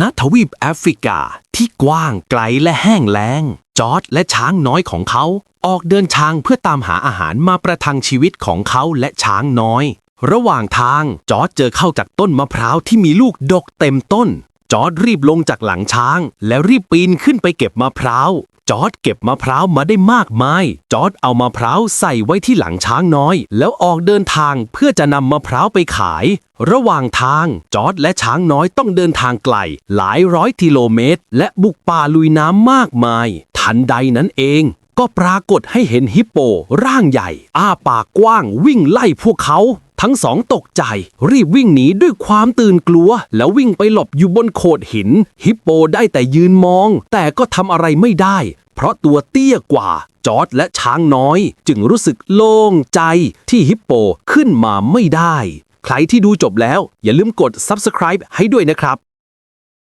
ณทวีปแอฟริกาที่กว้างไกลและแห้งแล้ง จอร์ดและช้างน้อยของเขา ออกเดินทางเพื่อตามหาอาหารมาประทังชีวิตของเขาและช้างน้อย ระหว่างทางจอร์ดเจอเข้าจากต้นมะพร้าวที่มีลูกดกเต็มต้น จอร์ดรีบลงจากหลังช้าง แล้วรีบปีนขึ้นไปเก็บมะพร้าว จอร์ดเก็บมะพร้าวมาได้มากมาย จอร์ดเอามะพร้าวใส่ไว้ที่หลังช้างน้อย แล้วออกเดินทางเพื่อจะนำมะพร้าวไปขาย ระหว่างทาง จอร์ดและช้างน้อยต้องเดินทางไกล หลายร้อยกิโลเมตร และบุกป่าลุยน้ำมากมาย ทันใดนั้นเองก็ปรากฏให้เห็นฮิปโป ร่างใหญ่ อ้าปากกว้างวิ่งไล่พวกเขา ทั้งสองตกใจ รีบวิ่งหนีด้วยความตื่นกลัว แล้ววิ่งไปหลบอยู่บนโขดหิน ฮิปโปได้แต่ยืนมอง แต่ก็ทำอะไรไม่ได้ เพราะตัวเตี้ยกว่า จอร์ดและช้างน้อย จึงรู้สึกโล่งใจที่ฮิปโปขึ้นมาไม่ได้ ใครที่ดูจบแล้ว อย่าลืมกด subscribe ให้ด้วยนะครับ